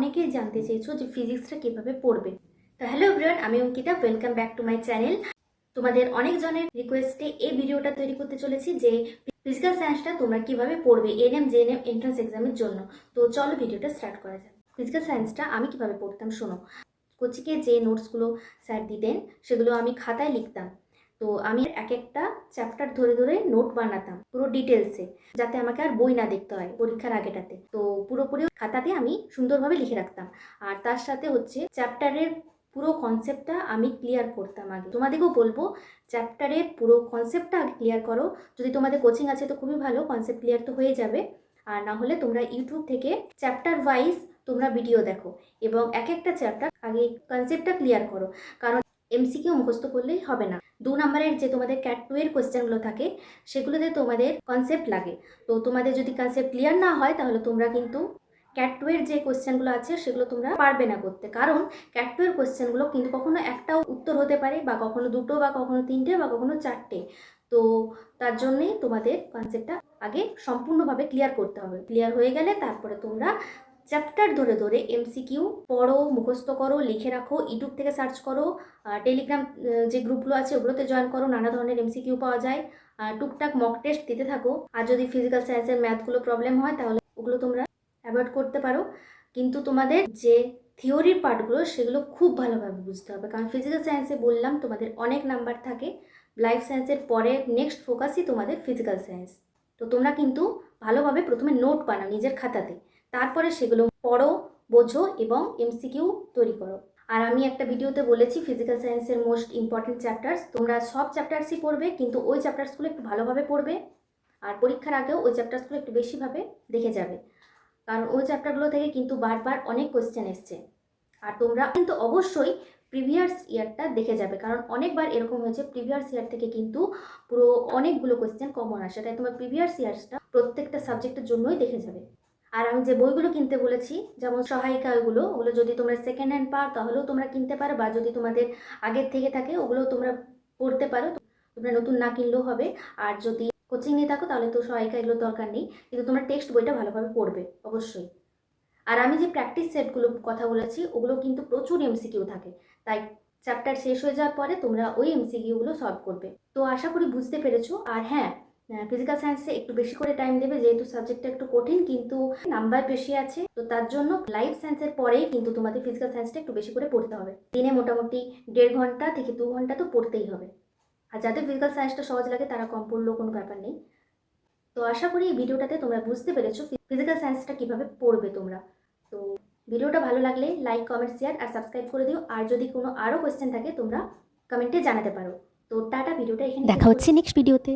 অনেকেই জানতে চেয়েছো যে ফিজিক্সটা কীভাবে পড়বে। তো হ্যালো এভরিওয়ান আমি Ankita welcome back to my channel তোমাদের অনেকজনের রিকোয়েস্টে এই ভিডিওটা তৈরি করতে চলেছি যে ফিজিক্যাল সায়েন্সটা তোমরা কীভাবে পড়বে এনএম জেএনএম এন্ট্রান্স এক্সামের জন্য। তো চলো ভিডিওটা স্টার্ট করা যাক। ফিজিক্যাল সায়েন্সটা আমি কীভাবে পড়তাম, শোনো। কোচিকে যে নোটসগুলো স্যার দিতেন, সেগুলো আমি খাতায় লিখতাম। তো আমি এক একটা চ্যাপ্টার ধরে ধরে নোট বানাতাম পুরো ডিটেলসে যাতে আমাকে আর বই না দেখতে হয় পরীক্ষার আগেটাতে। তো পুরোপুরি খাতাতে আমি সুন্দরভাবে লিখে রাখতাম। আর তার সাথে হচ্ছে চ্যাপ্টারের পুরো কনসেপ্টটা আমি ক্লিয়ার করতাম আগে। তোমাদেরকেও বলব চ্যাপ্টারের পুরো কনসেপ্টটা আগে ক্লিয়ার করো। যদি তোমাদের কোচিং আছে তো খুবই ভালো কনসেপ্ট ক্লিয়ার তো হয়ে যাবে। আর না হলে তোমরা ইউটিউব থেকে চ্যাপ্টার ওয়াইজ তোমরা ভিডিও দেখো। এবং এক একটা চ্যাপ্টার আগে কনসেপ্টটা ক্লিয়ার করো। কারণ এমসিকিউ মুখস্থ করলেই হবে না। দু নম্বরের যে তোমাদের ক্যাট টু এর কোয়েশ্চেনগুলো থাকে, সেগুলোতে তোমাদের কনসেপ্ট লাগে। তো তোমাদের যদি কনসেপ্ট ক্লিয়ার না হয়, তাহলে তোমরা কিন্তু ক্যাট টু এর যে কোয়েশ্চেনগুলো আছে, সেগুলো তোমরা পারবে না করতে। কারণ ক্যাট টু এর কোয়েশ্চেনগুলো কিন্তু কখনো একটাও উত্তর হতে পারে, বা কখনো দুটো, বা কখনো তিনটে, বা কখনো চারটে। তো তার জন্যে তোমাদের কনসেপ্টটা আগে সম্পূর্ণভাবে ক্লিয়ার করতে হবে। ক্লিয়ার হয়ে গেলে তারপরে তোমরা চ্যাপ্টার ধরে ধরে এমসিকিউ পড়ো, মুখস্থ করো, লিখে রাখো ইউটিউব থেকে সার্চ করো টেলিগ্রাম যে গ্রুপগুলো আছে ওগুলোতে জয়েন করো, নানা ধরনের এমসিকিউ পাওয়া যায়। আর টুকটাক মক টেস্ট দিতে থাকো। আর যদি ফিজিক্যাল সায়েন্সের ম্যাথগুলো প্রবলেম হয়, তাহলে ওগুলো তোমরা অ্যাভয়েড করতে পারো। কিন্তু তোমাদের যে থিওরির পার্টগুলো সেগুলো খুব ভালোভাবে বুঝতে হবে। কারণ ফিজিক্যাল সায়েন্সে বললাম, তোমাদের অনেক নাম্বার থাকে। লাইফ সায়েন্সের পরে নেক্সট ফোকাসই তোমাদের ফিজিক্যাল সায়েন্স তো তোমরা কিন্তু ভালোভাবে প্রথমে নোট বানাও নিজের খাতাতে। তারপরে সেগুলো পড়ো, বোঝো এবং এমসিকিউ তৈরি করো। আর আমি একটা ভিডিওতে বলেছি ফিজিক্যাল সায়েন্সের মোস্ট ইম্পর্টেন্ট চ্যাপ্টার্স তোমরা সব চ্যাপ্টার্সই পড়বে, কিন্তু ওই চ্যাপ্টার্সগুলো একটু ভালোভাবে পড়বে। আর পরীক্ষার আগেও ওই চ্যাপ্টার্সগুলো একটু বেশিভাবে দেখে যাবে। কারণ ওই চ্যাপ্টারগুলো থেকে কিন্তু বারবার অনেক কোয়েশ্চেন এসছে। আর তোমরা কিন্তু অবশ্যই প্রিভিয়াস ইয়ারটা দেখে যাবে। কারণ অনেকবার এরকম হয়েছে প্রিভিয়াস ইয়ার থেকে কিন্তু পুরো অনেকগুলো কোয়েশ্চেন কমন আসে। তাই তোমার প্রিভিয়াস ইয়ার্সটা প্রত্যেকটা সাবজেক্টের জন্যই দেখে যাবে। আর আমি যে বইগুলো কিনতে বলেছি, যেমন সহায়িকা ওগুলো ওগুলো যদি তোমরা সেকেন্ড হ্যান্ড পাও, তাহলেও তোমরা কিনতে পারো। বা যদি তোমাদের আগের থেকে থাকে ওগুলো তোমরা পড়তে পারো। তোমরা নতুন না কিনলেও হবে। আর যদি কোচিং নিয়ে থাকো, তাহলে তো সহায়িকা এগুলোর দরকার নেই। কিন্তু তোমরা টেক্সট বইটা ভালোভাবে পড়বে, অবশ্যই। আর আমি যে প্র্যাকটিস সেটগুলো কথা বলেছি, ওগুলো কিন্তু প্রচুর এমসিকিউ থাকে। তাই চ্যাপ্টার শেষ হয়ে যাওয়ার পরে তোমরা ওই এমসিকিউগুলো সলভ করবে। তো আশা করি বুঝতে পেরেছ। আর হ্যাঁ ফিজিক্যাল সায়েন্সে একটু বেশি করে টাইম দেবে যেহেতু সাবজেক্টটা একটু কঠিন কিন্তু নাম্বার বেশি আছে। তো তার জন্য লাইফ সায়েন্সের পরেই কিন্তু তোমাদের ফিজিক্যাল সায়েন্সটা একটু বেশি করে পড়তে হবে। দিনে মোটামুটি দেড় ঘণ্টা থেকে দু ঘণ্টা তো পড়তেই হবে। আর যাদের ফিজিক্যাল সায়েন্সটা সহজ লাগে তারা কম পড়লেও কোনো ব্যাপার নেই। তো আশা করি এই ভিডিওটাতে তোমরা বুঝতে পেরেছ ফিজিক্যাল সায়েন্সটা কীভাবে পড়বে তোমরা। তো ভিডিওটা ভালো লাগলে লাইক কমেন্ট শেয়ার আর সাবস্ক্রাইব করে দিও। আর যদি কোনো আরও কোয়েশ্চেন থাকে তোমরা কমেন্টে জানাতে পারো। তো টাটা ভিডিওটা এখানে দেখা হচ্ছে নেক্সট ভিডিওতে